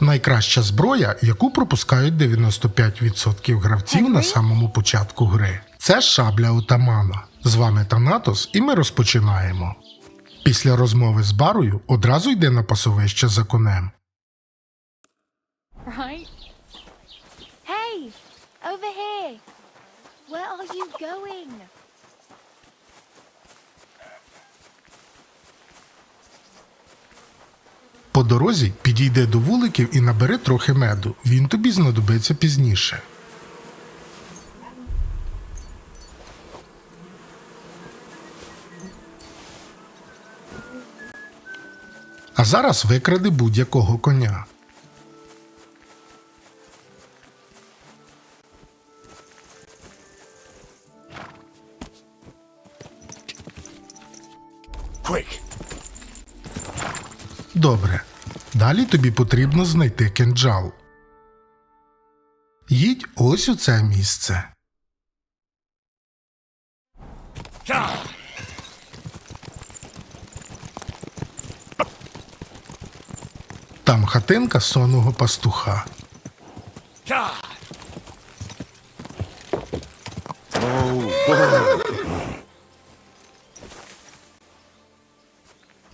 Найкраща зброя, яку пропускають 95% гравців на самому початку гри. Це шабля отамана. З вами Танатос, і ми розпочинаємо. Після розмови з барою одразу йде на пасовище за конем. right? Hey, over here. Where are you going? По дорозі підійде до вуликів і набери трохи меду. Він тобі знадобиться пізніше. А зараз викради будь-якого коня. Quick! Добре. Далі тобі потрібно знайти кинджал. Їдь ось у це місце. Там хатинка сонного пастуха. Ah!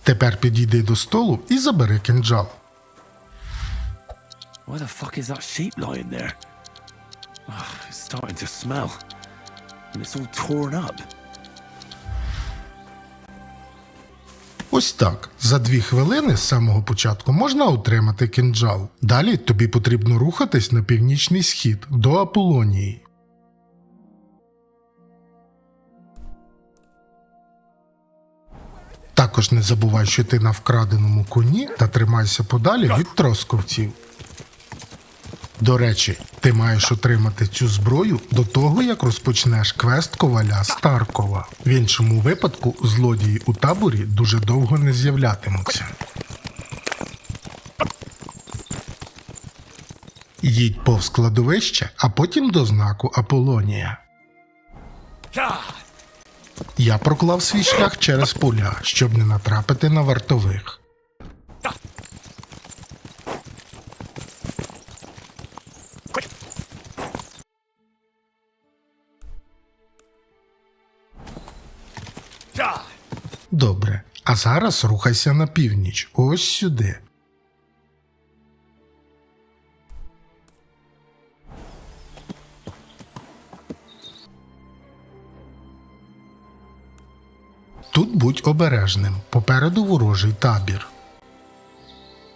Тепер підійди до столу і забери кинджал. Why the fuck is that sheep lying there? Ugh, it's starting to smell. And it's all torn up. Ось так. За дві хвилини з самого початку можна отримати кинджал. Далі тобі потрібно рухатись на північний схід до Аполонії. Також не забувай, що ти на вкраденому коні та тримайся подалі від тросковців. До речі, ти маєш отримати цю зброю до того, як розпочнеш квест коваля Старкова. В іншому випадку злодії у таборі дуже довго не з'являтимуться. Їдь повз кладовище, а потім до знаку Аполонія. Я проклав свій шлях через поля, щоб не натрапити на вартових. Добре. А зараз рухайся на північ, ось сюди. Тут будь обережним, попереду ворожий табір.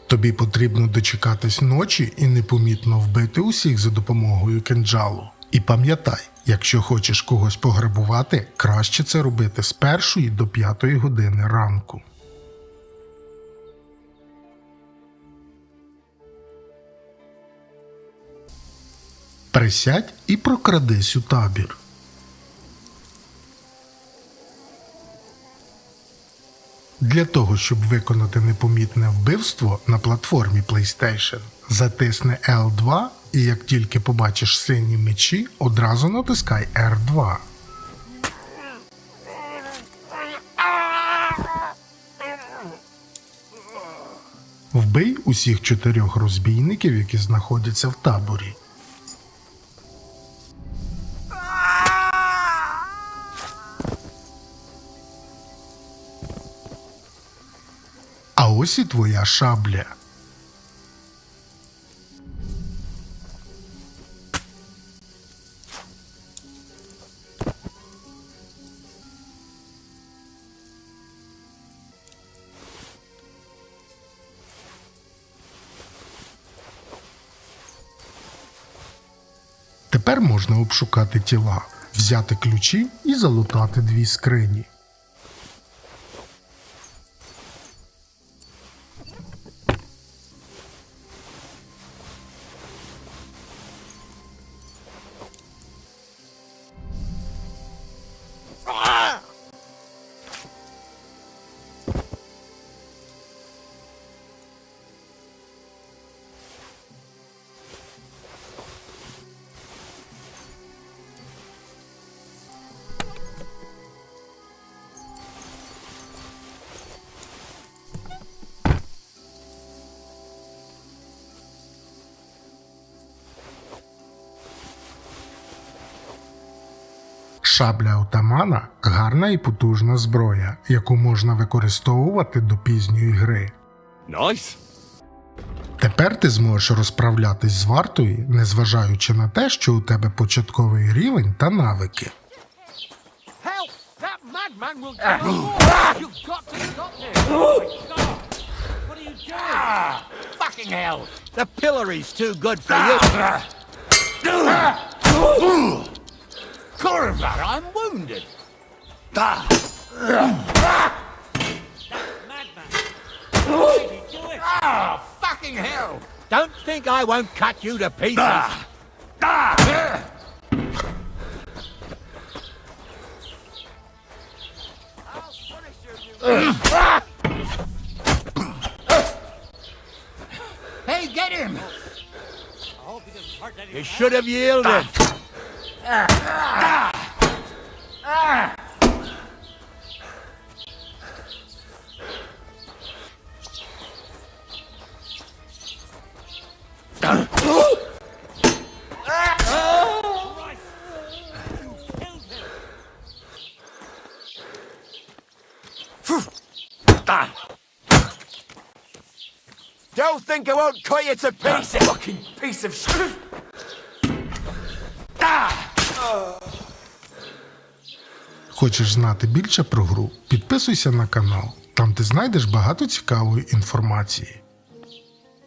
Тобі потрібно дочекатись ночі і непомітно вбити усіх за допомогою кинджалу. І пам'ятай, якщо хочеш когось пограбувати, краще це робити з першої до п'ятої години ранку. Присядь і прокрадись у табір. Для того, щоб виконати непомітне вбивство на платформі PlayStation, затисни L2 і як тільки побачиш сині мечі, одразу натискай R2. Вбий усіх чотирьох розбійників, які знаходяться в таборі. Ось і твоя шабля. Тепер можна обшукати тіла, взяти ключі і залутати дві скрині. Шабля отамана гарна і потужна зброя, яку можна використовувати до пізньої гри. Nice. Тепер ти зможеш розправлятись з вартою, незважаючи на те, що у тебе початковий рівень та навики. Hell! The pillory's too good for you! Corva, I'm wounded! Ah, fucking hell! Don't think I won't cut you to pieces! Ah! Ah! Hey, get him! You should have yielded. Don't think I won't cut you to pieces! Fucking piece of shit! Хочеш знати більше про гру? Підписуйся на канал. Там ти знайдеш багато цікавої інформації.